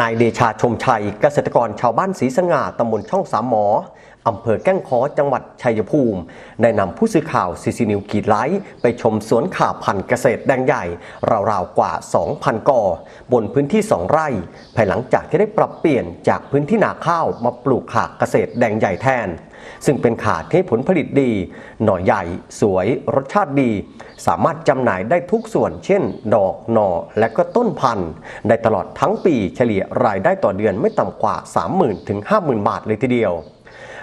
นายเดชาชมชัยเกษตรกรชาวบ้านศรีสง่าตำบลช่องสามหมออำเภอแก้งคอจังหวัดชัยภูมิ ได้นำผู้สื่อข่าวซีซีนิวกีดไลท์ไปชมสวนข่าพันธุ์เกษตรแดงใหญ่ ราวๆกว่า 2,000 กอ บนพื้นที่ 2 ไร่ ภายหลังจากที่ได้ปรับเปลี่ยนจากพื้นที่นาข้าวมาปลูกข่าเกษตรแดงใหญ่แทน ซึ่งเป็นขาดที่ผลผลิตดี หน่อใหญ่ สวย รสชาติดี สามารถจำหน่ายได้ทุกส่วน เช่น ดอกหน่อและก็ต้นพันธุ์ได้ตลอดทั้งปีเฉลี่ยรายได้ต่อเดือนไม่ต่ำกว่า 30,000ถึง50,000 บาทเลยทีเดียว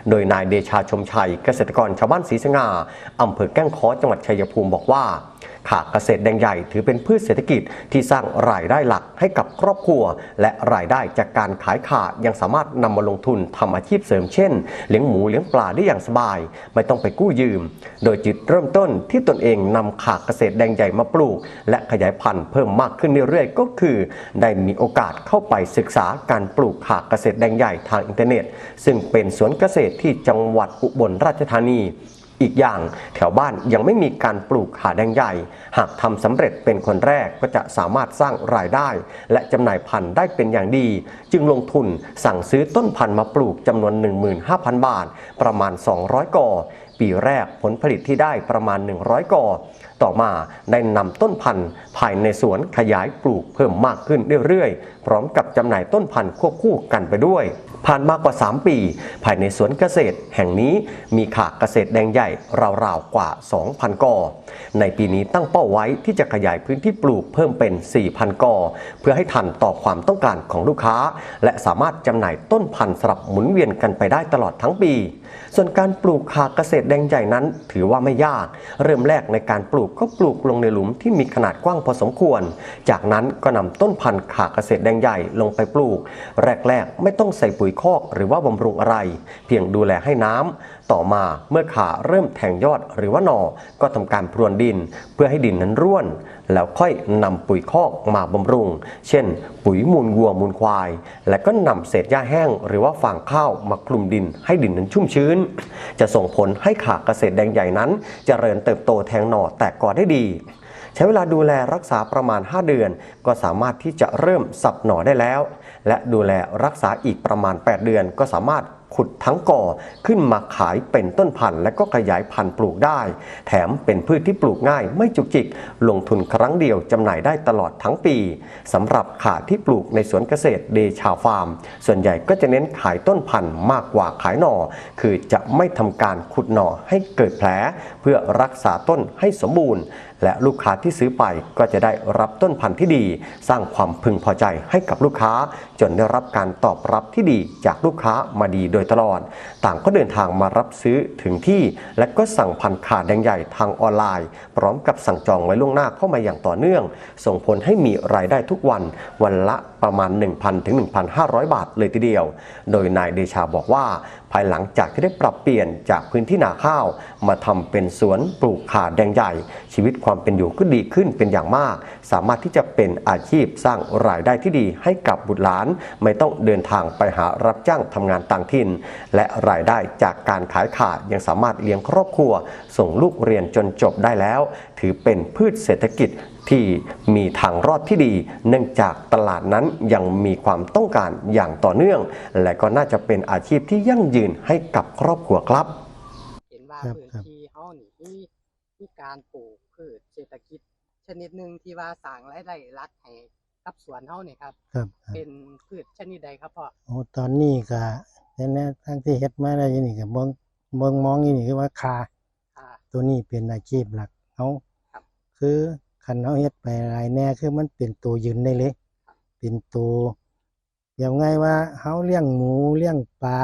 โดยนายเดชาชมชัยเกษตรกรชาวบ้านศรีสง่าอำเภอแก้งค้อจังหวัดชัยภูมิบอกว่า ขาเกษตรแดงใหญ่ถือเป็นพืชเศรษฐกิจที่สร้างรายได้หลักให้กับครอบครัว และรายได้จากการขายขายังสามารถนำมาลงทุนทำอาชีพเสริมเช่น เลี้ยงหมูเลี้ยงปลาได้อย่างสบาย ไม่ต้องไปกู้ยืม โดยจุดเริ่มต้นที่ตนเองนำขาเกษตรแดงใหญ่มาปลูก และขยายพันธุ์เพิ่มมากขึ้นเรื่อยๆก็คือ ได้มีโอกาสเข้าไปศึกษาการปลูกขาเกษตรแดงใหญ่ทางอินเทอร์เน็ต ซึ่งเป็นสวนเกษตรที่จังหวัดอุบลราชธานี อีกอย่างแถวบ้านยังไม่มีการปลูกขาแดงใหญ่ หากทำสำเร็จเป็นคนแรกก็จะสามารถสร้างรายได้ และจำหน่ายพันธุ์ได้เป็นอย่างดี จึงลงทุนสั่งซื้อต้นพันธุ์มาปลูกจำนวน 15,000 บาท ประมาณ 200กอปีแรกผลผลิตที่ได้ประมาณ 100กอต่อมาได้นำต้นพันธุ์ภายในสวนขยายปลูกเพิ่มมากขึ้นเรื่อยๆ ร้อมกับจำหน่ายต้นพันธุ์ควบคู่กันไปด้วย ผ่านมากกว่า 3 ปี ภายในสวนเกษตร แห่งนี้มีขาเกษตรแดงใหญ่ราวๆกว่า 2,000 กอ ในปีนี้ตั้งเป้าไว้ที่จะขยายพื้นที่ปลูกเพิ่มเป็น 4,000 กอ เพื่อให้ทันต่อความต้องการของลูกค้า และสามารถจำหน่ายต้นพันธุ์สลับหมุนเวียนกันไปได้ตลอดทั้งปี ส่วนการปลูกขาเกษตรแดงใหญ่นั้น ถือว่าไม่ยาก เริ่มแรกในการปลูกก็ปลูกลงในหลุมที่มีขนาดกว้างพอสมควร จากนั้นก็นำต้นพันธุ์ขาเกษตรแดงใหญ่ลงไปปลูก แรกๆ ไม่ต้องใส่ปุ๋ยคอกหรือว่าบำรุงอะไร เพียงดูแลให้น้ำต่อมาเมื่อขาเริ่มแทงยอดหรือว่าหนอก็ทำการพรวนดิน เพื่อให้ดินนั้นร่วน แล้วค่อยนำปุ๋ยคอกมาบำรุง เช่น ปุ๋ยมูลวัวมูลควาย และก็นำเศษหญ้าแห้ง หรือว่าฟางข้าวมาคลุมดิน ให้ดินนั้นชุ่มชื้น จะส่งผลให้ขาเกษตรแดงใหญ่นั้นจเจริญเติบโตแทงหน่อแตกกอได้ดี ช้เวลาดูแลรักษาประมาณ 5 เดือน ก็สามารถที่จะเริ่มสับหน่อได้แล้ว และดูแลรักษาอีกประมาณ 8 เดือน ก็สามารถขุดทั้งก่อขึ้นมาขายเป็นต้นพันธุ์ และก็ขยายพันธุ์ปลูกได้ แถมเป็นพืชที่ปลูกง่ายไม่จุกจิก ลงทุนครั้งเดียวจำหน่ายได้ตลอดทั้งปีสำหรับขาที่ปลูกในสวนเกษตรเดชาฟาร์ม ส่วนใหญ่ก็จะเน้นขายต้นพันธุ์มากกว่าขายหน่อ คือจะไม่ทำการขุดหน่อให้เกิดแผล เพื่อรักษาต้นให้สมบูรณ์ และลูกค้าที่ซื้อไปก็จะได้รับต้นพันธุ์ที่ดี สร้างความพึงพอใจให้กับลูกค้า จนได้รับการตอบรับที่ดีจากลูกค้ามาดีโดยตลอด ต่างก็เดินทางมารับซื้อถึงที่ และก็สั่งพันธุ์ขาแดงใหญ่ทางออนไลน์ พร้อมกับสั่งจองไว้ล่วงหน้าเข้ามาอย่างต่อเนื่อง ส่งผลให้มีรายได้ทุกวันวันละประมาณ 1,000ถึง1,500 บาทเลยทีเดียว โดยนายเดชาบอกว่า ภายหลังจากที่ได้ปรับเปลี่ยนจากพื้นที่นาข้าว มาทำเป็นสวนปลูกข่าแดงใหญ่ ชีวิตความเป็นอยู่ก็ดีขึ้นเป็นอย่างมาก สามารถที่จะเป็นอาชีพสร้างรายได้ที่ดีให้กับบุตรหลาน ไม่ต้องเดินทางไปหารับจ้างทำงานต่างถิ่น และรายได้จากการขายข่ายังสามารถเลี้ยงครอบครัว ส่งลูกเรียนจนจบได้แล้ว ถือเป็นพืชเศรษฐกิจที่มีทางรอดที่ดี เนื่องจากตลาดนั้นยังมีความต้องการอย่างต่อเนื่อง และก็น่าจะเป็นอาชีพที่ยั่งยืนให้กับครอบครัวครับเห็นว่าครับพื้นครับที่เฮานี่มีมีการปลูกพืชเศรษฐกิจ ชนิดหนึ่งที่ว่าสร้างรายได้หลักให้กับสวนเฮานี่ครับ ครับครับเป็นพืชชนิดใดครับพ่อโอ้ตอนนี้ก็แต่แนวทางที่เฮ็ดมาได้อยู่นี่ก็มองมองมองอยู่นี่คือว่าคา ค่ะ ตัวนี้เป็นอาชีพหลักเฮาครับ คือ คันเฮาเฮ็ดไปหลายแน่คือมันเป็นตัวยืนได้เลย เป็นตัวอย่างไงว่าเฮาเลี้ยงหมูเลี้ยงปลา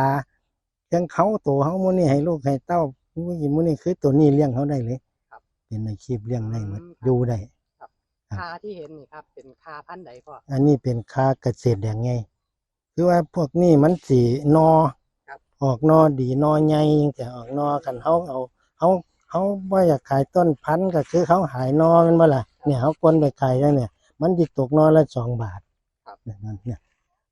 เลี้ยงเขาตัวเฮามื้อนี้ให้ลูกให้เต้ามื้อนี้มื้อนี้คือตัวนี้เลี้ยงเขาได้เลยครับเป็นอาชีพเลี้ยงได้หมดอืมครับอยู่ได้ครับคาที่เห็นนี่ครับ เป็นคาพันธุ์ใดพ่ออันนี้เป็นค่าเกษตรอย่างไงคือว่าพวกนี้มันสีนอครับออกนอดีนอใหญ่จังแต่ออกนอกันเขาเอาเขา เขาว่าอยากขายต้นพันธุ์ก็คือเขาหายนอมันบ่ล่ะเนี่ยเขากวนไปขายแล้วเนี่ย มันจิตกนอละสองบาทครับเนี่ยนั่นเนี่ย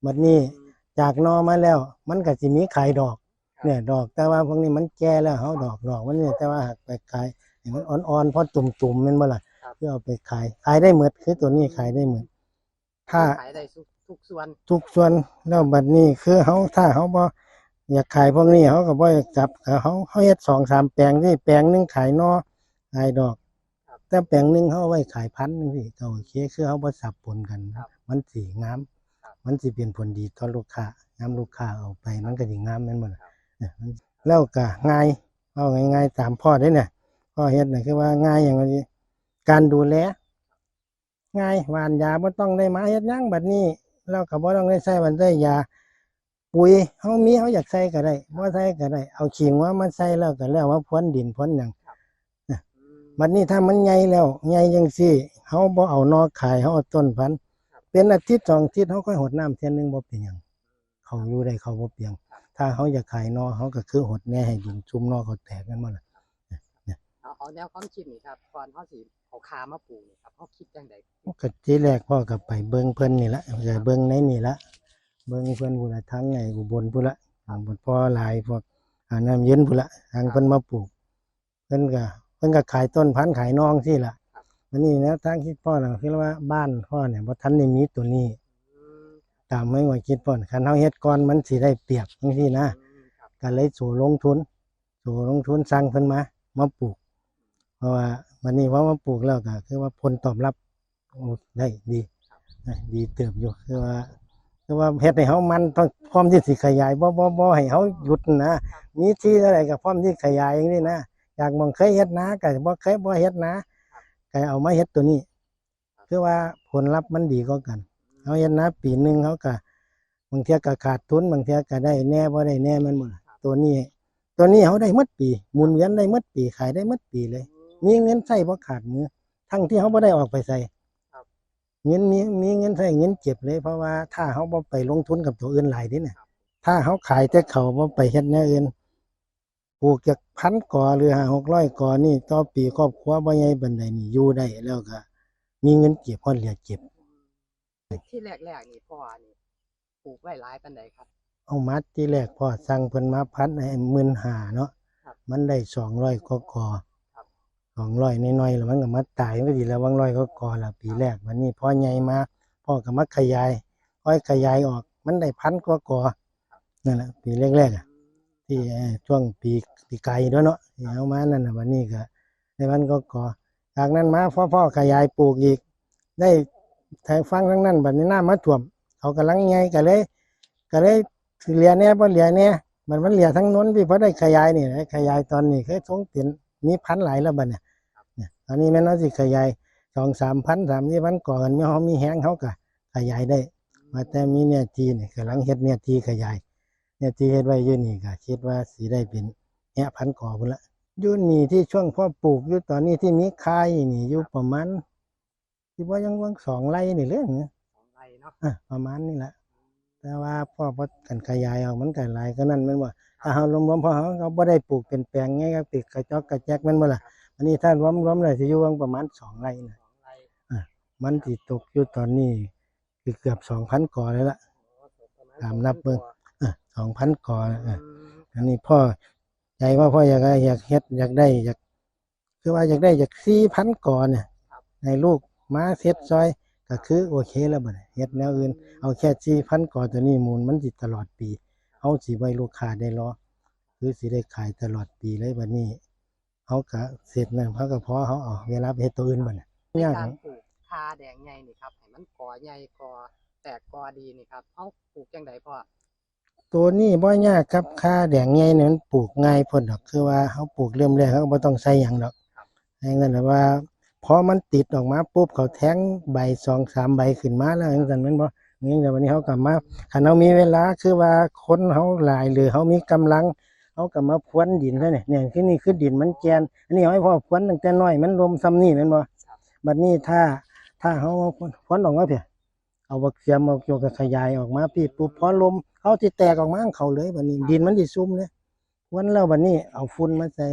มันนี่อืมจากนอมาแล้ว มันก็สิมีขายดอกครับเนี่ย ดอกแต่ว่าพวกนี้มันแก่แล้วเขาดอกดอกมันเนี่ยแต่ว่าหากไปขายอย่างมันอ่อนๆเพราะตุ่มๆแมันบ่ล่ะครับเพื่อเอาไปขายขายได้หมดคือตัวนี้ขายได้หมดถ้าขายได้สุทุกส่วนทุกส่วนแล้วบัดนี้คือเขาถ้าเขาบ่ อยากขายพวกนี้เขาก็บ่อยากจับเขาเขาเฮ็ดสองสามแปลงนี่แปลงหนึงขายนอขายดอก แต่แปลงหนึงเขาเอาไว้ขายพันธุ์นึงสิก็โอเคคือเขาบ่สับปนกันมันสิงามมันสิเป็นผลดีต่อลูกค้างามลูกค้าเอาไป มันก็สิงามแม่นบ่ล่ะเออมันแล้วก็ง่ายเอาง่ายๆตามพ่อได้เนี่ยพ่อเฮ็ดน่ะคือว่าง่ายอย่างนี้ การดูแลง่ายหวานยาบ่ต้องได้มาเฮ็ดหยังบัดนี้ เราก็บ่ต้องได้ใส่มันได้ยา ปุ๋ยเฮามีเฮาอยากใส่ก็ได้บ่ใส่ก็ได้ เอาขิงว่ามาใส่แล้วก็แล้วว่าพ่นดินพ่นหยังอืมบัดนี้ถ้ามันใหญ่แล้วใหญ่จังซี่เฮาบ่เอานอขายเฮาเอาต้นพันธุ์เป็นอาทิตย์สองอาทิตย์เฮาค่อยหดน้ำเทื่อนึงบ่เป็นหยังเขาอยู่ได้เขาบ่เปียง ถ้าเขาอยากขายนอเขาก็คือหดแหน่ให้ดินซุ่มนอเขาแตกกันหมดล่ะเอาเอาแนวความคิดนี่ครับก่อนเฮาสิเอาคามาปลูกนี่ครับเฮาคิดจังไดก็ทีแรกพ่อก็ไปเบิ่งเพิ่นนี่ละก็เบิ่งในนี่ละ เบิ่งเพิ่อนพุ่นละทั้งไงอุบลพุ่นละทางบนพ่อหลายพวกอ่าน้ำเย็นพุ่นละทางเพิ่นมาปลูกเพิ่นก็เพิ่นก็ขายต้นพันธุ์ขายน้องสิล่ะวันนี้นะทางคิดพ่อน่ะคือว่าบ้านพ่อเนี่ยบ่ทันได้มีตัวนี้ตามไม่ว่าคิดพ่อคันเฮาเฮ็ดก่อนมันสิได้เปรียบจังซี่นะอืมครับก็เลยสู่ลงทุนสู่ลงทุนสั่งเพิ่นมามาปลูก เพราะว่าวันนี้ว่ามาปลูกแล้วก็คือว่าผลตอบรับได้ดีดีเติบอยู่คือว่า คือว่าเฮ็ดให้เฮามันต้องพร้อมที่สิขยายบ่บ่บ่ให้เฮาหยุดนะมีที่เท่าไหร่ก็พร้อมที่ขยายอย่างนี้นะอยากมองเคยเฮ็ดนาก็บ่เคยบ่เฮ็ดนาก็เอามาเฮ็ดตัวนี้ คือว่าผลลัพธ์มันดีกว่ากันเฮาเฮ็ดนาปีหนึงเฮาก็บางเที่ยก็ขาดทุนบางเที่ยก็ได้แน่บ่ได้แน่มันหมดตัวนี้ ตัวนี้เขาได้หมดปีหมุนเวียนได้หมดปีขายได้หมดปีเลย มีเงินใส่บ่ขาดมือทั้งที่เขาบ่ได้ออกไปใส่ครับ เงินมีมีเงินใส่เงินเก็บเลยเพราะว่าถ้าเขาบ่ไปลงทุนกับตัวอื่นหลายเดิเนี่ยถ้าเขาขายแต่เขาบ่ไปเฮ็ดแนวอื่นปลูกจากพันกอหรือห้าหกร้อยกอนี่ต่อปีครอบครัวบ่ใหญ่ปานใดนี่อยู่ได้แล้วก็ มีเงินเก็บพอเหลือเก็บ ที่แรกๆนี่พ่อนี่ปลูกไว้หลายปานใดครับ เอามาที่แรกพ่อสั่งเพิ่นมาพันให้หมื่นห้าเนาะครับมันได้สองร้อยกกอครับ สองร้อยน้อยๆแล้วมันก็มาตายมันก็ดีแล้ววังร้อยก็กอละปีแรกวันนี้พ่อใหญ่มาพ่อก็มาขยายค่อยขยายออก มันได้พันกว่ากอนั่นแหละปีแรกๆอะที่ช่วงปีปีไก่ด้วยเนาะเอามานั่นน่ะวันนี้ก็ได้พันก็กอจากนั้นมาพ่อพ่อขยายปลูกอีก ได้ทางฟังทั้งนั้นแบัดนี้น้ามาท่วม เขากำลังไงก็เลยก็เลยเหลียเนี่ยพอเหลียเนี่ยมันมันเหลียทั้งน้นพี่เพราะได้ขยายนี่ขยายตอนนี้เคยทงเปลี่ยนมีพันหลายแล้วบัดเนี่ยเนี่ย อนนี้แม่นเอาสิขยายสองสามพันสามสี่พันก่อนมีเขามีแห้งเขาก็ขยายได้มาแต่มีเนี่ยทีนี่กำลังเฮ็ดเนี่ยทีขยาย เนี่ยทีเฮ็ดไว้อยืนนี่ก็คิดว่าสีได้เป็นแห่พันก่อพุ่นละอยุ่นนี่ที่ช่วงพ่อปลูกอยู่ตอนนี้ที่มีคายนี่อยู่ประมาณที่ว่ายังว่างสองไร่นี่เรื่องเนี่ยสองไร่เนาะอะประมาณนี้แหละแต่ว่าพอพอกันขยายออกมันก็หลายก็นั่นแมันว่าถ้าเรารวมๆพอเขาเขาบ่ได้ปลูกเป็นแปลงไงก็ปิดกระจอกกระแจกแมันบ่ล่ะ อันนี้ถ้ารวมรวมเลยสิอยู่วางประมาณสองไร่นะสองไร่มันสิตกอยู่ตอนนี้คือเกือบสองพันกอแล้วล่ะโอ้ตกประมาณตามนับเบิ่งสองพันกอแล้วอือะมอันนี้พ่อใจว่าพ่ออยากได้อยากเฮ็ดอยากได้อยากคือว่าอยากได้อยากสี่พันกอเนี่ยในลูกมาเฮ็ดซอยก็คือโอเคแล้วบัดนี้เฮ็ดแนวอื่น เอาแค่สี่พันกอตัวนี้มูลมันสิตลอดปี เอาสิไว้ลูกค้าได้รอคือสิได้ขายตลอดปีเลยบัดนี้ เขาก็เสร็จนั่นเขาก็พอเขาเอาเวลาไปเฮ็ดตัวอื่นบัดนี้ในยากการปลูกคาแดงใหญ่นี่ครับให้มันกอใหญ่กอแตกกอดีนี่ครับเฮาปลูกจังไดพ่อตัวนี้บ่ยากครับค่าแดงใหญ่เนี่ยมันปลูกง่ายพ้นดอก คือว่าเขาปลูกเริ่มแรกเขาก็บ่ต้องใส่หยังดอกให้เงินแต่ว่าพอมันติดออกมาปุ๊บเขาแทงใบสองสามใบขึ้นมาแล้วจังซั่นแมันบ่นี่แต่วันนี้เขากลับมาคันเขามีเวลาคือว่าคนเขาหลายหรือเขามีกำลัง เขาก็มาพรวนดินซะเนี่ยเนี่ยคือนี่คือดินมันแกนอันนี้เอาให้พ่อพรวนตั้งแต่น้อยมันลมซ้ำนี่แม่นบ่บัดนี้ถ้าถ้าเขาเอาพรวนพรวนออกมาเพียเอาบักเสียมเอาโยกขยายออกมาพี่ปุ๊บพอลมเขาสิแตกออกมาของเขาเลยบัดนี้ ดินมันสิซุ่มเนี่ยพรวนแล้วบัดนี้เอาฝุ่นมาใส่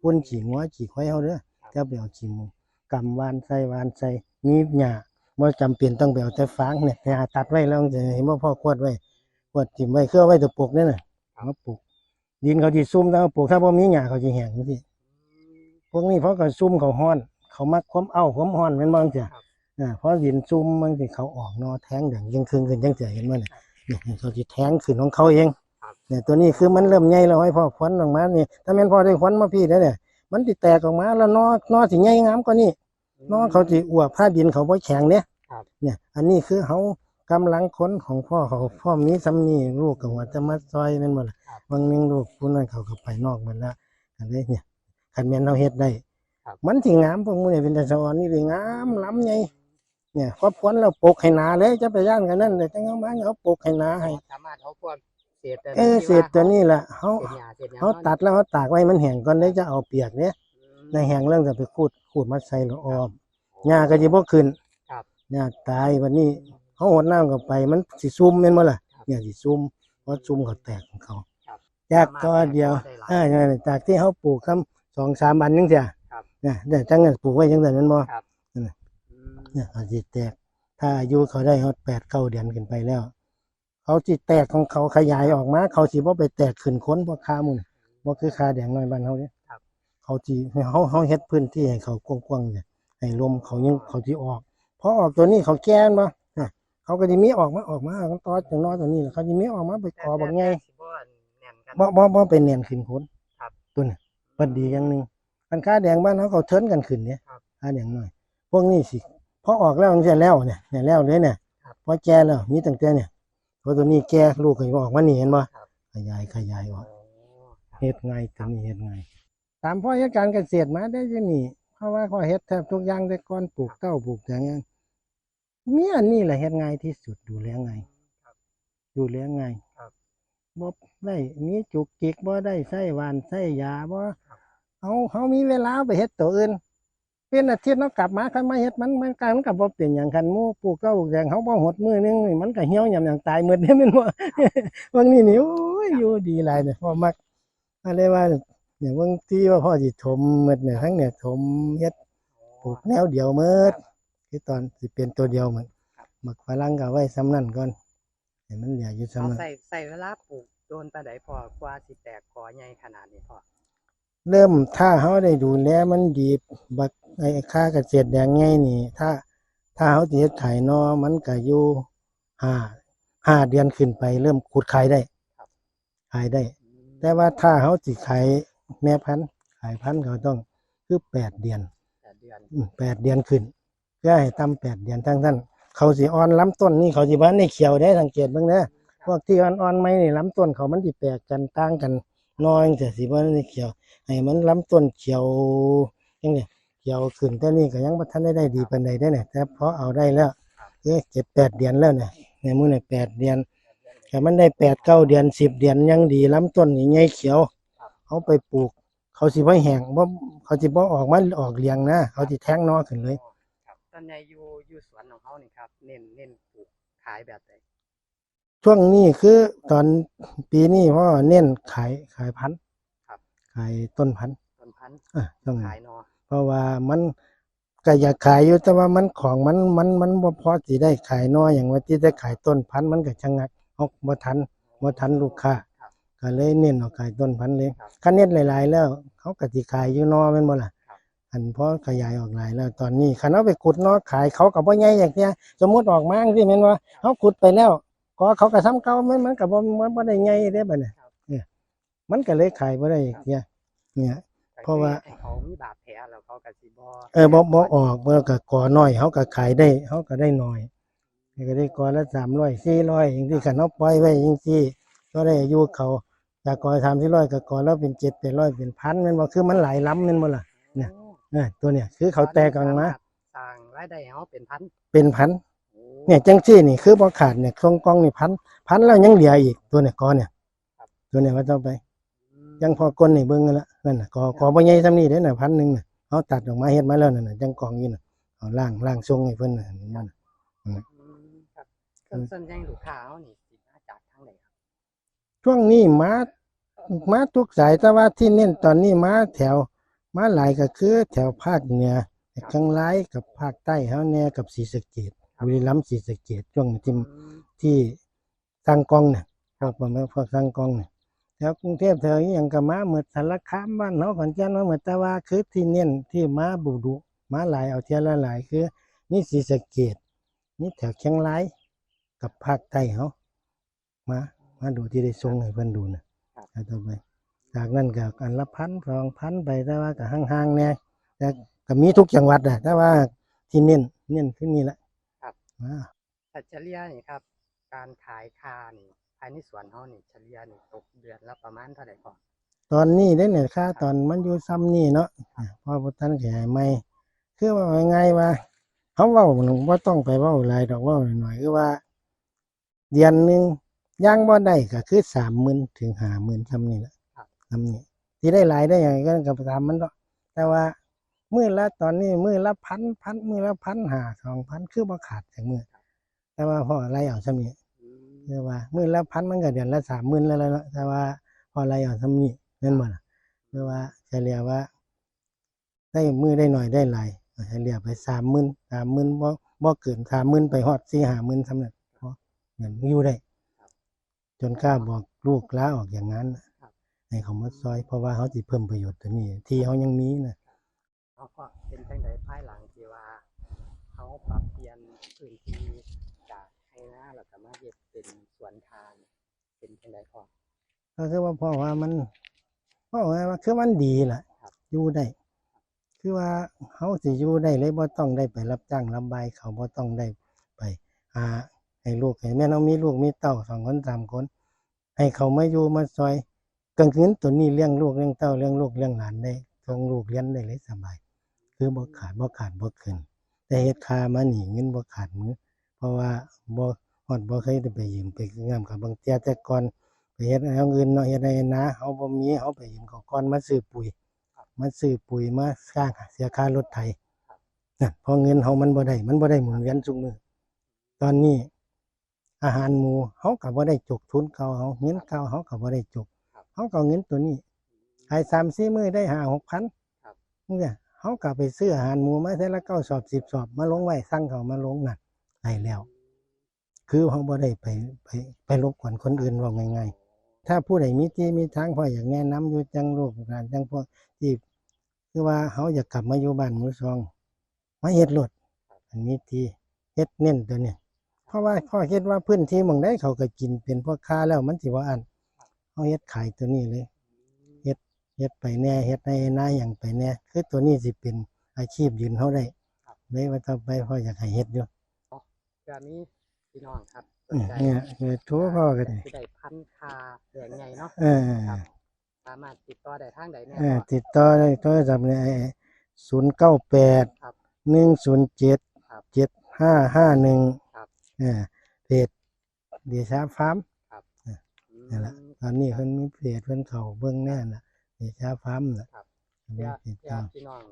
ฝุ่นขี้งัวขี้ควายเขาเด้อจะไปเอาขี้หมูกำวานใส่วานใส่มีหญ้าบ่จำเป็นต้องไปเอาแต่ฟางเนี่ยหญ้าตัดไว้แล้วจะเห็นบ่พ่อขวดไว้ขวดจิ้มไว้คือเอาไว้แตะปลูกนั่นน่ะเอามาปลูก ดินเขาจีซุ่มแล้วปลูกถ้าบ่มีหญ้าเขาจีแห้งจังซี่พวกนี้เพราะก็ซุ่มเขาฮ้อน เขามักความเอาความฮ้อนแม่นบ่จังซี่อ่าเพราะดินซุ่มมันสิเขาออกเนอแทงอย่างยังคืนขึ้นยังเสียเห็นมั้ยเนี่ยเนี่ยเขาสิแทงขึ้นของเขาเองครับเนี่ยตัวนี้คือมันเริ่มใหญ่แล้วให้พ่อควันออกมานี่ถ้าแม่นพ่อได้ควันมาพี่ได้เนี่ยมันสิแตกออกมาแล้วนอนอสิใหญ่งามกว่านี้นอเขาสิอวบผ้าดินเขาบ่แข็งเนี่ยครับเนี่ย อันนี้คือเขา กำลังค้นของพ่อเขาพ่อมีซ้ำนี่ลูกก็ว่าจะมาซอยนั่นบ่ล่ะครับบางหนึงลูกผู้นั้นเขาก็ไปนอกหมดแล้วอันนี้เนี่ยคันแม่นเฮาเฮ็ดได้ครับมันสิงามพวกมื้อนี่เป็นแต่สะออนนี่เลยงามล้ำใหญ่เนี่ยพอพ้นแล้วปลูกให้หนาเลยจะไปย่านกันนั่นเลยจังเอามาเอาปลูกให้หนาให้สามารถเอาพวกเศษแต่เออเศษตัวนี้แหละเฮาเศษหญ้าเศษหญ้าเฮาตัดแล้วเฮาตากไว้มันแห้งก่อนได้จะเอาเปียกเนี่ยอืมในแห้งเรื่องจะไปขูดขูดมาใส่ละออมหญ้าก็สิบ่ขึ้นครับหญ้าตายวันนี้ เฮาหดน้ำเข้าไป มันสิซุ่มแม่นบ่ล่ะครับเนี่ยสิซุ่มเพราะซุ่มเขาแตกของเขาครับจากก็เดียวสามารถแตกกอได้หลายอ่านั่นแหละจากที่เฮาปลูกคำสองสามอันจังซี่ครับเนี่ยแต่จังนั้นปลูกไว้จังซั่นแม่นบ่ครับนั่นน่ะอืมเนี่ยเขาสิแตก ถ้าอายุเขาได้ฮอดแปดเก้าเดือนขึ้นไปแล้ว เขาสิแตกของเขาขยายออกมา เขาสิบ่ไปแตกขึ้นค้นเพราะคามุนบ่คือคาแดงน้อยบ้านเฮาเด้ครับเขาสิเฮาเฮาเฮ็ดพื้นที่ให้เขากว้างๆเนี่ยให้ลมเขายังเขาสิออกพอออกตัวนี้เขาแก่นบ่ เนี่ยเขาก็สิมีออกมาออกมาเขาต่อจากน้อยตัวนี้แล้วเขาสิมีออกมาไปกอบักใหญ่แต่สิบ่แน่นกันบ่บ่บ่เป็นแน่นขึ้นค้นครับตัวนี้มันดีอย่างหนึงอันคาแดงบ้านเฮาเขาเทินกันขึ้นเนี่ยครับคาแดงน้อย พวกนี้สิพอออกแล้วมันจะแล้วเนี่ยเนี่ยแล้วเลยเนี่ยครับพอแก่แล้วมีตั้งแต่เนี่ยพอตัวนี้แก่ลูกก็ออกมานี่เห็นบ่ครับขยายขยายออกโอ้ครับเฮ็ดไงายตัวนี้เฮ็ดไงายตามพ่อเฮ็ดการเกษตรมาได้จังนี่เพราะว่าพ่อเฮ็ดแทบทุกอย่างแต่ก่อนปลูกเต้าปลูกอย่างเงี้ย มีอันนี้แหละเฮ็ดง่ายที่สุดดูแลง่ายครับดูแลง่ายครับบ่ได้มีจุกจิกบ่ได้ใส่หวานใส่ยาบ่ครับเอาเฮามีเวลาไปเฮ็ดตัวอื่น เป็นอาทิตย์เนาะกลับมาคันมาเฮ็ดมันมันกลายมันก็บ่เป็นหยังคันหมู่ปลูกเต้าปลูกแดงเฮาบ่หดมือนึงนี่มันก็เหี่ยวยำอย่างตายหมดเด้แม่นบ่บางนี่นี่โอ้ยอยู่ดีหลายเนี่ยพ่อมักอะไรว่าเนี่ยบางที่ว่าพ่อสิถมหมดเนี่ยทั้งเนี่ยถมเฮ็ดปลูกแนวเดียวหมด คือตอนสิเป็นตัวเดียวเหมือนหมักฝรั่งก็เอาไว้ซ้ำนั่นก่อนให้มันเหลืออยู่เอาซ้ำนั่นใส่ใส่เวลาปลูกโดนปานใดพอกว่าสิแตกกอใหญ่ขนาดนี้พอเริ่มถ้าเฮาได้ดูแลมันดีบักไอ้ค่าเกษตรแดงไงนี่ ถ้า ถ้าเฮาสิเฮ็ดขายนอมันก็อยู่ห้าห้าเดือนขึ้นไป เริ่มขุดขายได้ขายได้อืมแต่ว่าถ้าเขาสิขายแม่พันธุ์ขายพันธุ์เขาต้องคือแปดเดือนแปดเดือนอืมแปดเดือนขึ้น เพื่อให้ตั้มแปดเดือนทั้งท่านเขาสิอ่อนล้ำต้นนี่เขาสิบ้านในเขียวได้สังเกตเบ้างเด้อพวกที่อ่อนๆไม่นี่ล้ำต้นเขามันสิแปลกกันต่างกันน้อยแต่สิบ้านในเขียวให้มันล้ำต้นเขียวยังไงเขียวขึ้นแต่นี่ก็ยังบ่ทันได้ได้ดีปานใดได้อเนี่ยแต่พอเอาได้แล้วเอ้เจ็ดแปดเดือนแล้วเนี่ยในมือเนี่ยแปดเดือนแต่มันได้แปดเก้าเดือนสิบเดือนยังดีล้ำต้นนี่ใหญ่เขียวเขาไปปลูก เขาสิบ่แห้งบ่เขาสิบ่ออกมาออกเลี้ยงนะเขาสิแทงนอขึ้นเลย ครับตอนใหญ่อยู่อยู่สวนของเขานี่ครับ เน้นเน้นปลูกขายแบบใดช่วงนี้คือตอนปีนี้พ่อเน้นขายขายพันธุ์ครับ ขายต้นพันธุ์ต้นพันธุ์อะช่วงขานี้ยเนอเพราะว่ามันก็อยากขายอยู่แต่ว่ามันของมันมันมันบ่พอสิได้ขายนออย่างว่าที่ได้ขายต้นพันธุ์มันก็ชะงักเฮาบ่ทันบ่ทันลูกค้าครับ ก็เลยเน้นเอาขายต้นพันธุ์เลยครับ คันเน้นหลาย ๆ แล้ว เขาก็สิขายอยู่นอแม่นบ่ล่ะครับ อันพอขยายออกหลายแล้ว ตอนนี้คันเอาไปขุดนอขายเขาก็บ่ใหญ่อย่างเนี้ยสมมุติออกมาจังซี่แม่นว่าเฮาขุดไปแล้วก็เขาก็ซ้ำเก่ามันมันก็บ่มันบ่ได้ใหญ่เด้บัดเนี้เนี่ยมันก็เลยขายบ่ได้อย่างเนี้ยเนี่ยก็เพราะว่าคือให้เขามีบาดแผลแล้วเขาก็สิบ่เออบ่บ่ออกเมื่อก็ก่อน้อยเขาก็ขายได้เขาก็ได้น้อยก็ได้ก่อละ300 400อย่างที่คันเฮาปล่อยไว้จังซี่ก็ได้อายุเขาจากก่อ3 400ก็ก่อแล้วเป็น7 800เป็นพันแม่นบ่คือมันหลายล้ำแม่นบ่ล่ะเนี่ยโอ้เออตัวเนี่ยคือเขาแตกออกมาสร้างรายได้ให้เขาเป็นพันเป็นพันโอ้เนี่ยจังซี่นี่คือบ่ขาดเนี่ยทรงกล้องนี่พันพันแล้วยังเหลืออีกตัวเนี่ยกอเนี่ยตัวเนี่ยว่าต้องไปอืมยังพอกลนี่เบิ่งกันละนั่นน่ะกอกอบ่ใหญ่ซำนี้เด้อน่ะพันหนึงน่ะเฮาตัดออกมาเฮ็ดมาแล้วนั่นน่ะจังกองอยู่น่ะเอาล่างล่างทรงให้เพิ่นน่ะเห็นบ่น่ะอืมครับส่วนส่วนใหญ่ลูกค้าเขานี่สิมาจากทางไหนครับช่วงนี้มามาทุกสายแต่ว่าที่เน้นตอนนี้มาแถว มาหลายก็คือแถวภาคเหนือข้างหลายกับภาคใต้เฮาแน่กับศรีสะเกษบุรีรัมย์ศรีสะเกษช่วงที่อืมที่สร้างกองเนี่ยพวกประมาณพวกสร้างกองเนี่ยแถวกรุงเทพแถวนี้ยังก็มาเหมือนสารคามบ้านเฮาขอนแก่นมาเหมือนแต่ว่าคือที่เน้นที่มาบูดุมาหลายเอาเทียละหลายคือนี่ศรีสะเกษนี่แถวเชียงรายกับภาคใต้เฮามามาดูที่ได้ส่งให้เพิ่นดูน่ะเอาต่อไป จากนั้นก็อันละพันสองพันไปแต่ว่าก็ห่างๆเนี่ยแต่ก็มีทุกจังหวัดนะแต่ว่าที่เน้นเน้นขึ้นนี่แหละครับ อ่าแต่เฉลี่ยนี่ครับ การขายคานี่ภายในสวนเฮานี่เฉลี่ยนี่ตกเดือนละประมาณเท่าไหร่ก่อนตอนนี้ได้เนี่ยค่าตอนมันอยู่ซ้ำนี่เนาะอ่าพ่อพุทธันขยายไม่คือว่าไงายๆว่าเขาเว่าว่าต้องไปเว่าหลายดอกเว่าหน่อยๆคือว่า เดือนหนึ่งย่างบ่ได้ก็คือสามหมื่นถึงห้าหมื่นซ้ำนี่แหละ ซ้ำนี่ที่ได้หลายได้อย่างไรก็กับตามมันเนาะแต่ว่ามือละตอนนี้มือละพันพันมือละพันหาสองพันคือบ่ขาดจากมือแต่ว่าพออะไรเอาซ้ำนี่อืมคือว่ามือละพันมันก็เดือนละสามหมื่นแล้วล่ะเนาะแต่ว่าพออะไรเอาซ้ำนี่เงินบ่ล่ะคือว่าเฉลี่ยว่า ได้มือได้หน่อยได้หลายเฉลี่ยไปสามหมื่นสามหมื่นบ่บ่เกินสามหมื่นไปฮอดสี่ห้าหมื่นสำเร็จพอเงินอยู่ได้ จนกล้าบอกลูกลาออกอย่างนั้นน่ะ ให้เขามาซอย เพราะว่าเขาสิเพิ่มประโยชน์ตัวนี้ ที่เขายังมีนะเขาก็เป็นจังไดภายหลังที่ว่าเขาปรับเปลี่ยนพื้นที่จากให้หน้าแล้วก็มาเฮ็ดเป็นสวนทานเป็นจังไดพอก็คือว่าเพราะว่ามันเพราะว่าคือมันดีล่ะครับอยู่ได้คือว่าเขาสิอยู่ได้เลยบ่ต้องได้ไปรับจ้างรับบายเขาบ่ต้องได้ไปหาให้ลูกให้แม่น้องมีลูกมีเต้าสองคนสามคน ให้เขามาอยู่มาซอย กลางคืนตัวนี้เลี้ยงลูกเลี้ยงเต้าเลี้ยงลูกเลี้ยงหลานได้ส่งลูกเรียนได้เลยสบาย คือบ่ขาดบ่ขาดบ่เกินแต่เฮ็ดคามานี่เงินบ่ขาดมือ เพราะว่าบ่ฮอดบ่เคยได้ไปยืมไปงามกับบางเที่ยแต่ก่อนไปเฮ็ดเอาเงินเนาะเฮ็ดให้นาเฮาบ่มีเฮาไปยืมเขาก่อนมาซื้อปุ๋ยมาซื้อปุ๋ยมาสร้างเสียค่ารถไถนั่นพอเงินเฮามันบ่ได้มันบ่ได้หมุนเวียนทุมื้อตอนนี้อาหารหมูเฮาก็บ่ได้จกทุนเก่าเฮาเงินเก่าเฮาก็บ่ได้จก เฮาก็เอาเงินตัวนี้ขาย3-4มื้อได้5-6,000เนี่ยเขากลับไปซื้ออาหารหมูมาเท่าละเก้าสอบสิบสอบมาลงไว้สั่งเขามาลงนั่นได้แล้ว คือเขาบ่ได้ไปไปไปรบกวนคนอื่นว่าง่ายๆถ้าผู้ใดมีที่มีทางพออยากแนะนำอยู่จังลูกหลานจังพวกที่คือว่าเขาอยากกลับมาอยู่บ้านมือซองมาเฮ็ดรถอันนี้ที่เฮ็ดเน้นตัวเนี้เพราะว่าพ่อคิดว่าพื้นที่หมองได้เขาก็กินเป็นพวกค้าแล้วมันสิว่าอัน เขาเฮ็ดขายตัวนี้เลยเฮ็ดไปแหน่เฮ็ดในหน้าอย่างไปแหน่คือตัวนี้สิเป็นอาชีพยืนเขาได้เลยว่าต่อไปพ่ออยากให้เฮ็ดอยู่เพื่อมีพี่น้องครับสอืนมใจเนี่ยคือทั่วพ่อกันสิได้พันคาแดงใหญ่เนาะเออครับสามารถติดต่อได้ทางใดแน่เออพ่อติดต่อได้โทรศัพท์เนี่ยศูนย์เก้าแปดครับหนึ่งศูนย์เจ็ดครับเจ็ดห้าห้าหนึ่งครับเออเพจเดียชาฟาร์มอืมนั่นแหละตอนนี้เพิ่นมีเพจเพิ่นเข้าเบิ่งแน่น่ะเดียชาฟาร์มน่ะครับมีเพื่อติดเพื่อตามพี่น้อง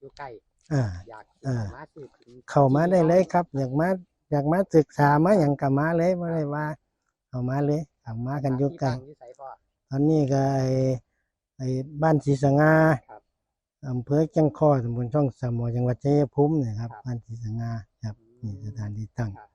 อยู่ใกล้อ่าอยากสิอ่าสามารถซื้อถึงเข้ามาได้เลยครับ อยากมาอยากมาศึกษามาอย่างกับมาเลยไม่ได้ว่าเข้ามาเลยเข้ามากันอยู่ใกล้ที่ตั้งอยู่ไสพ่อตอนนี้ก็ไอ้ไอ้บ้านศรีสงาครับอำเภอจังคอตำบลช่องสามหมอจังหวัดชัยภูมิเนี่ยครับครับบ้านศรีสงาครับนี่สถานที่ตั้งครับ